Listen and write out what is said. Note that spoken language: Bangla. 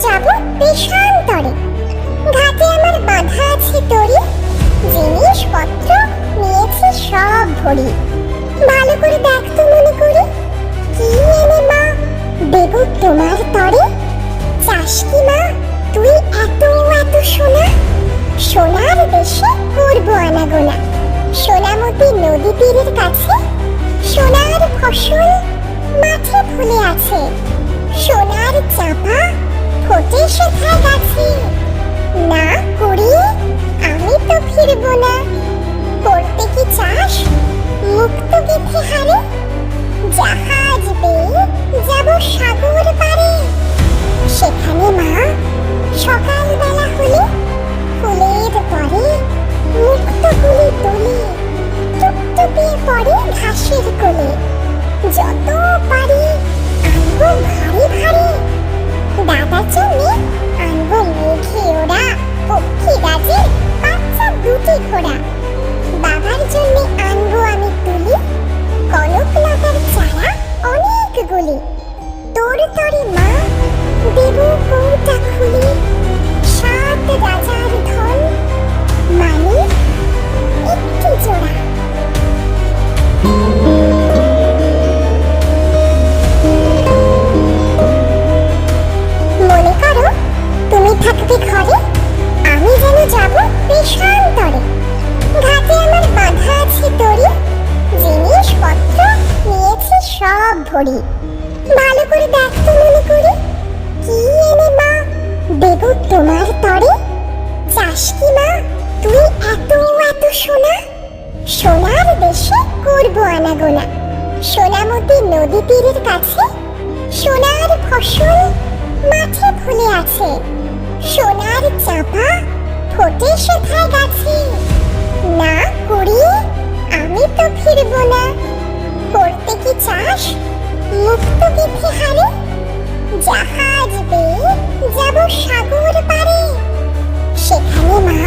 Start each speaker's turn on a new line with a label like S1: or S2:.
S1: যাব দেশান্তরে ঘাটে আমার বাধা আছে তরি। জিনিসপত্র নিয়েছি সব ভরি। ভালো করে দেখ তো মনে করি। কি এনে মা? দেব তোমার তরে। চাস কি মা? তুই এত এত সোনা। সোনার দেশে করব আনাগোনা। সোনামতি নদী তীরের কাছে। সোনার ফসল মাঠে ফুলে আছে। চাপা ফোটে সেথায় না করি, আমি তো ফিরবো না। করতে কি চাস? মুক্ত গেথে হারে? জাহাজ বেয়ে যাব সাগর পারে সেখানে মা, সকালবেলা হলে ফুলের পরে মুক্ত গুলি তোলে। টুকটুকিয়ে পড়ে ঘাসের কোলে। যত পারি অনেকগুলি তোর তরে মা, দেব কৌটা খুলি সাত রাজার ধন মানে একটি জোড়া। মনে করো তুমি থাকবে ঘরে, আমি যেন যাব দেশান্তরে ঘাটে আমার বাধা আছে তরি জিনিসপত্র নিয়েছি সব ভরি। ভালো করে দেখ তো মনে করি। কি এনে মা? দেব তোমার তরে। চাস কি মা? তুই এত এত সোনা? সোনার দেশে করব আনাগোনা। সোনামতি নদী তীরের কাছে, সোনার ফসল মাঠে ফুলে আছে। সোনার চাপা ফোটে সেথায় গাছে। বেয়ে যাব সাগর পারে সেখানে মা